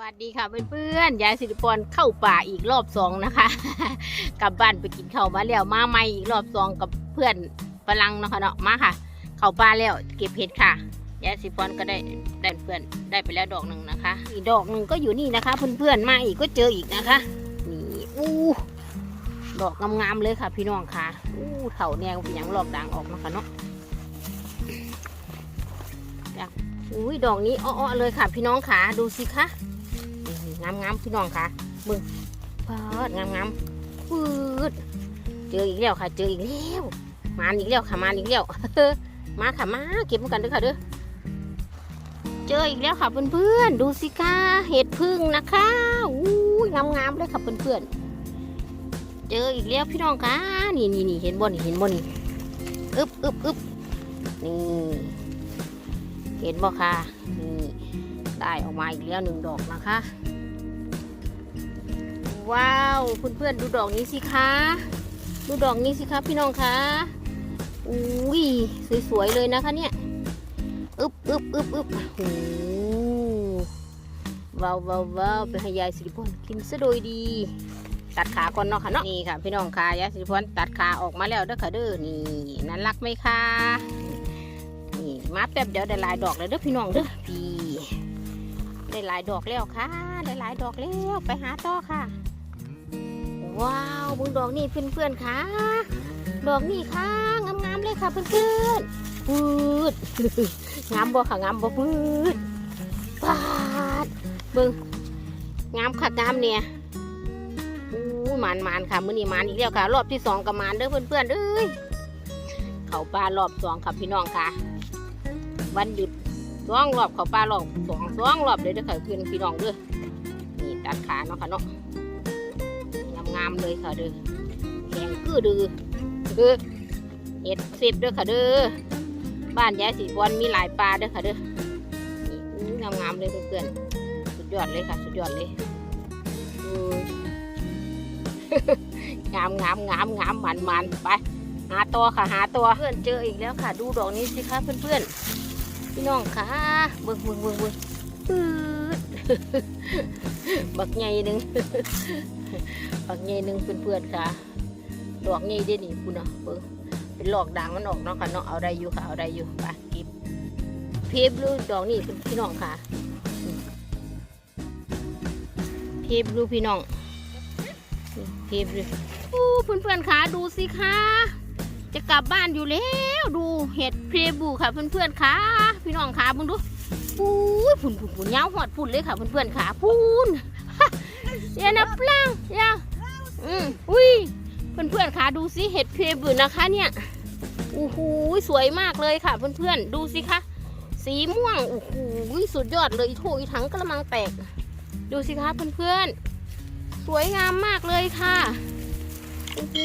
วัสดีค่ะเพื่อนๆ ยายสิริพรเข้าป่าอีกรอบสองนะคะ กลับบ้านไปกินข้าวมาแล้วมาใหม่อีกรอบสองกับเพื่อนฝรั่งนะคะเนาะมาค่ะ เข้าป่าแล้วเก็บเห็ดค่ะ ยายสิริพรก็ได้ได้เพื่อนได้ไปแล้วดอกหนึ่งนะคะ อีกดอกหนึ่งก็อยู่นี่นะคะ เพื่อนๆมาอีกก็เจออีกนะคะ นี่อู้ดอกงามๆเลยค่ะ พี่น้องค่ะอู้เถาแนวเป็นอย่างหลอกด่างออกนะคะเนาะอุ้ยดอกนี้อ้อๆเลยค่ะ พี่น้องค่ะดูสิคะ งามงามพี่น้องค่ะมึงเปิดงามงามๆปืดเจออีกแล้วค่ะ เจออีกแล้วมาอีกแล้วค่ะมาอีกแล้วมาค่ะมาเก็บมากันด้วยค่ะเด้อเจออีกแล้วค่ะเพื่อนๆดูสิคะเห็ดพึ่งนะคะอู้ยงามงามๆเลยค่ะเพื่อนๆเจออีกแล้วพี่น้องค่ะนี่นี่นี่เห็นบนเห็นบนนี่อึบอึบอึบนี่เห็นบ่ค่ะนี่ ได้ออกมาอีกแล้วหนึ่งดอกนะคะ ว้าวเพื่อนๆดูดอกนี้สิคะดูดอกนี้สิคะพี่น้องคะอุ้ยสวยๆเลยนะคะเนี่ยอึบอึบอึบอึบโอ้โหว้าวว้าวว้าวเป็นยายสิริพรกินซะโดยดี ตัดขาก่อนเนาะค่ะเนาะนี่ค่ะ พี่น้องค่ะยายสิริพรตัดขาออกมาแล้วเด้อค่ะเด้อนี่น่ารักไหมคะนี่มาแป๊บเดียวได้ลายดอกเลยเด้อพี่น้องเด้อพี่ ได้หลายดอกแล้วค่ะได้หลายดอกแล้วไปหาต่อค่ะ ว้าวบุญดอกนี่เพื่อนๆค่ะ ดอกนี่ค่ะงามๆเลยค่ะเพื่อนๆปืดงามบ่ค่ะงามบ่ปืดปาดเบิ่งงามค่ะงามเนี่ยอู้หมานหมานค่ะมื้อนี้หมานอีกแล้วค่ะ รอบที่สองกับมานเด้อเพื่อนๆเอ้ยเขาป่ารอบสองค่ะพี่น้องค่ะ วันหยุด สองรอบเขาปลารอบสองสองรอบเลยเด้อค่ะเพื่อนพี่น้องเด้อนี่ตัดขาเนาะค่ะเนาะงามๆเลยค่ะเด้อแข็งกือดือเด้อเห็ดเสพเด้อค่ะเด้อบ้านยายสีบอลมีหลายปลาเด้อค่ะเด้อนี่งามๆเลยเพื่อนๆสุดยอดเลยค่ะ สุดยอดเลยงามงามงามงามมันมันไป หาตัวค่ะหาตัวเพื่อนเจออีกแล้วค่ะ ดูดอกนี้สิคะเพื่อนๆ พี่น้องค่ะเบิ่งเบิ่งเบิ่งเบิ่งปื๊ดบักใหญ่หนึ่งบักใหญ่หนึ่งเพื่อนๆค่ะ ดอกใหญ่ด้นี่คุณเนาะเบิ่งเป็นหลอกด่างมันออกเนาะค่ะเนาะเอาได้อยู่ค่ะเอาได้อยู่ไปก็บเพบลูดอกนี่พี่น้องค่ะเพบลูพี่น้องเพบลูอู้เพื่อนๆค่ะดูสิค่ะ จะกลับบ้านอยู่แล้วดูเห็ดเพลบูค่ะเพื่อนๆค่ะพี่น้องค่ะมึงดูปูยผุนผุนผุนยาหอดผุนเลยค่ะเพื่อนๆค่ะพูนเดี๋ยวนะปลางเดี๋ยวอืมอุ้ยเพื่อนๆค่ะดูสิเห็ดเพลบูนะคะเนี่ยโอ้โหสวยมากเลยค่ะเพื่อนๆดูสิคะสีม่วงโอ้โหสุดยอดเลยโถอีถังกระมังแตก ดูสิคะเพื่อนๆสวยงามมากเลยค่ะโอ้โห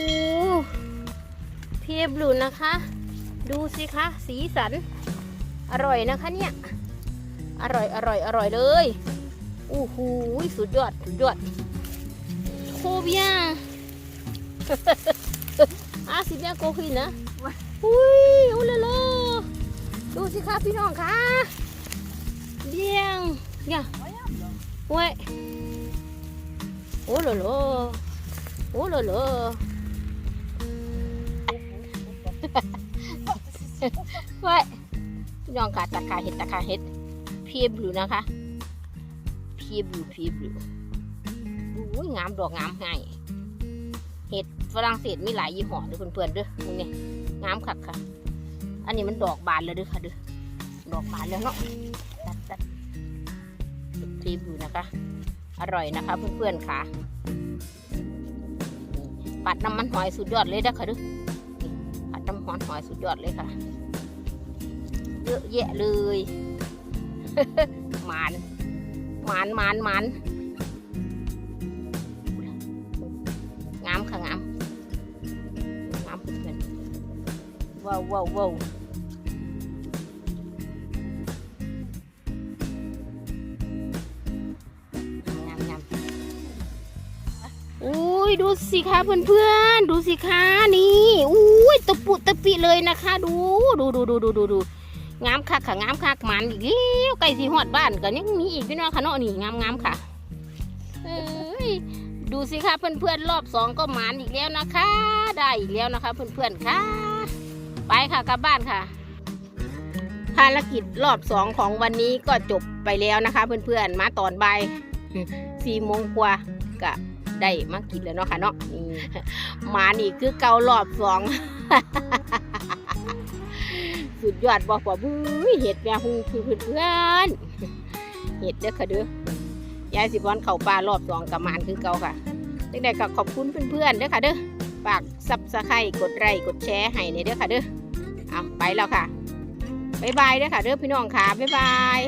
เพบลูนะคะ ดูสิคะ สีสัน อร่อยนะคะเนี่ย อร่อยอร่อยอร่อยเลยอู้หูสุดยอด สุดยอดโคเบียอาสิเบียโกคุยนะอุ้ยโอ้ละลดูสิคะพี่น้องคะเบียงเนี่ยเว้ยโอ้ละลโอ้ละล เว้ยพี่น้องค่ะตัดขาเห็ดตัดขาเห็ดเพียบอยู่นะคะเพียบอยู่เพียบอยู่อุ้ยงามดอกงามง่ายเห็ดฝรั่งเศสมีหลายยี่ห้อเด้อเพื่อนๆด้อมึงเนี่ยงามคักค่ะ อันนี้มันดอกบานเลยเด้อค่ะด้อดอกบานแล้วเนาะตัดตัดเพียบอยู่นะคะ อร่อยนะคะเพื่อนๆค่ะปัดน้ำมันหอยสุดยอดเลยเด้อค่ะด้อผัดน้ำ หอนหอยสุดยอดเลยค่ะ เยอะแยะเลยหมานหมานหมานหมานงามค่ะงามงามเพื่อนว้าวว้าวว้าว ยดูสิคะเพื่อนๆ ดูสิคะนี่อุ้ยตะปุตะปิเลยนะคะ ดูดูดูดูดูดูดูงามคักค่ะงามคักหมันอีกแล้วใกล้สีหอดบ้านก็ยังมีอีกพี่น้องค่ะเนาะนี่งามงามค่ะเอ้ยดูสิคะเพื่อนๆรอบสองก็หมันอีกแล้วนะคะ ได้อีกแล้วนะคะ เพื่อนๆค่ะ ไปค่ะกลับบ้านค่ะ ภารกิจรอบสองของวันนี้ก็จบไปแล้วนะคะ เพื่อนๆมาตอนบ่ายสี่โมงกว่าก็ ได้มากินแล้วเนาะค่ะเนาะนี่หมานี่คือเการอบสองสุดยอดบอกว่าบุ้ยเห็ดแม่หุงคือเพื่อนๆเห็ดเด้อค่ะเด้อยายสิบอนเข่าปลารอบสองกับหมานคือเก่าค่ะตั้งแต่ก็ขอบคุณเพื่อนๆเด้อค่ะเด้อฝากซับสไครต์กดไลค์กดแชร์ให้ในเด้อค่ะเด้อเอาไปแล้วค่ะบ๊ายบายเด้อค่ะเด้อพี่น้องค่ะบ๊ายบาย